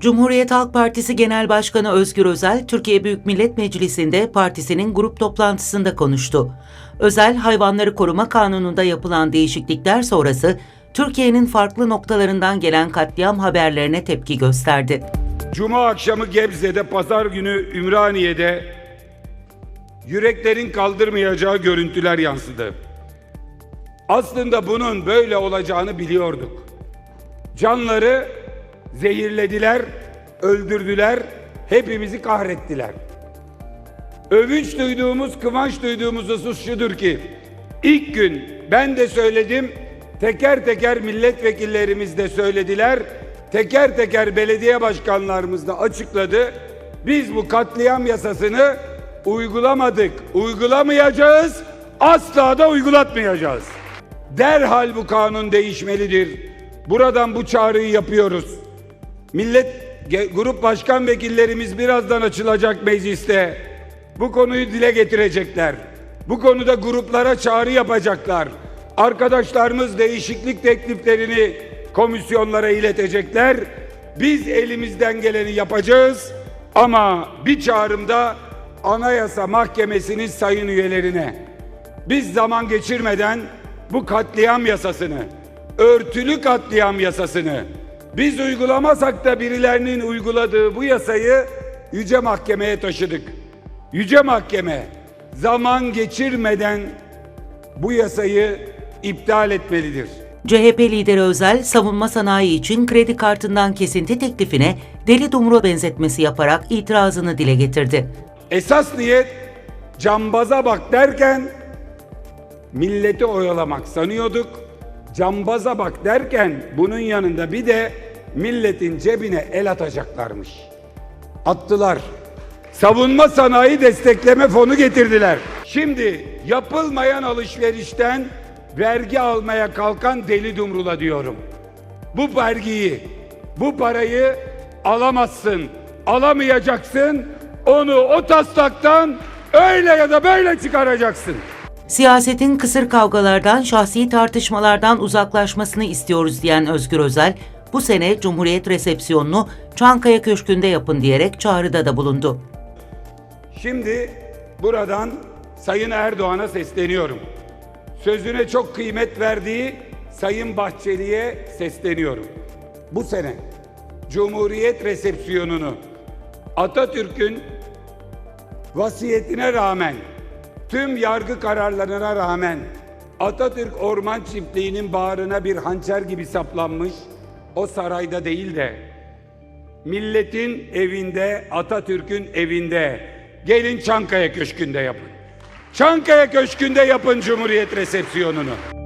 Cumhuriyet Halk Partisi Genel Başkanı Özgür Özel, Türkiye Büyük Millet Meclisi'nde partisinin grup toplantısında konuştu. Özel, hayvanları koruma kanununda yapılan değişiklikler sonrası Türkiye'nin farklı noktalarından gelen katliam haberlerine tepki gösterdi. Cuma akşamı Gebze'de, pazar günü Ümraniye'de yüreklerin kaldırmayacağı görüntüler yansıdı. Aslında bunun böyle olacağını biliyorduk. Canları zehirlediler, öldürdüler, hepimizi kahrettiler. Övünç duyduğumuz, kıvanç duyduğumuz husus şudur ki, ilk gün ben de söyledim, teker teker milletvekillerimiz de söylediler, teker teker belediye başkanlarımız da açıkladı. Biz bu katliam yasasını uygulamadık, uygulamayacağız, asla da uygulatmayacağız. Derhal bu kanun değişmelidir. Buradan bu çağrıyı yapıyoruz. Millet grup başkan vekillerimiz birazdan açılacak mecliste. Bu konuyu dile getirecekler. Bu konuda gruplara çağrı yapacaklar. Arkadaşlarımız değişiklik tekliflerini komisyonlara iletecekler. Biz elimizden geleni yapacağız ama bir çağrımda Anayasa Mahkemesi'nin sayın üyelerine biz zaman geçirmeden bu katliam yasasını, örtülü katliam yasasını biz uygulamasak da birilerinin uyguladığı bu yasayı Yüce Mahkeme'ye taşıdık. Yüce Mahkeme zaman geçirmeden bu yasayı iptal etmelidir. CHP lideri Özel, savunma sanayi için kredi kartından kesinti teklifine deli dumru benzetmesi yaparak itirazını dile getirdi. Esas niyet cambaza bak derken milleti oyalamak sanıyorduk. Cambaza bak derken bunun yanında bir de milletin cebine el atacaklarmış. Attılar. Savunma sanayi destekleme fonu getirdiler. Şimdi yapılmayan alışverişten vergi almaya kalkan deli dumrula diyorum. Bu vergiyi, bu parayı alamazsın, alamayacaksın. Onu o taslaktan öyle ya da böyle çıkaracaksın. Siyasetin kısır kavgalardan, şahsi tartışmalardan uzaklaşmasını istiyoruz diyen Özgür Özel, bu sene Cumhuriyet resepsiyonunu Çankaya Köşkü'nde yapın diyerek çağrıda da bulundu. Şimdi buradan Sayın Erdoğan'a sesleniyorum. Sözüne çok kıymet verdiği Sayın Bahçeli'ye sesleniyorum. Bu sene Cumhuriyet resepsiyonunu Atatürk'ün vasiyetine rağmen, tüm yargı kararlarına rağmen Atatürk Orman Çiftliği'nin bağrına bir hançer gibi saplanmış o sarayda değil de milletin evinde, Atatürk'ün evinde gelin Çankaya Köşkü'nde yapın. Çankaya Köşkü'nde yapın Cumhuriyet resepsiyonunu.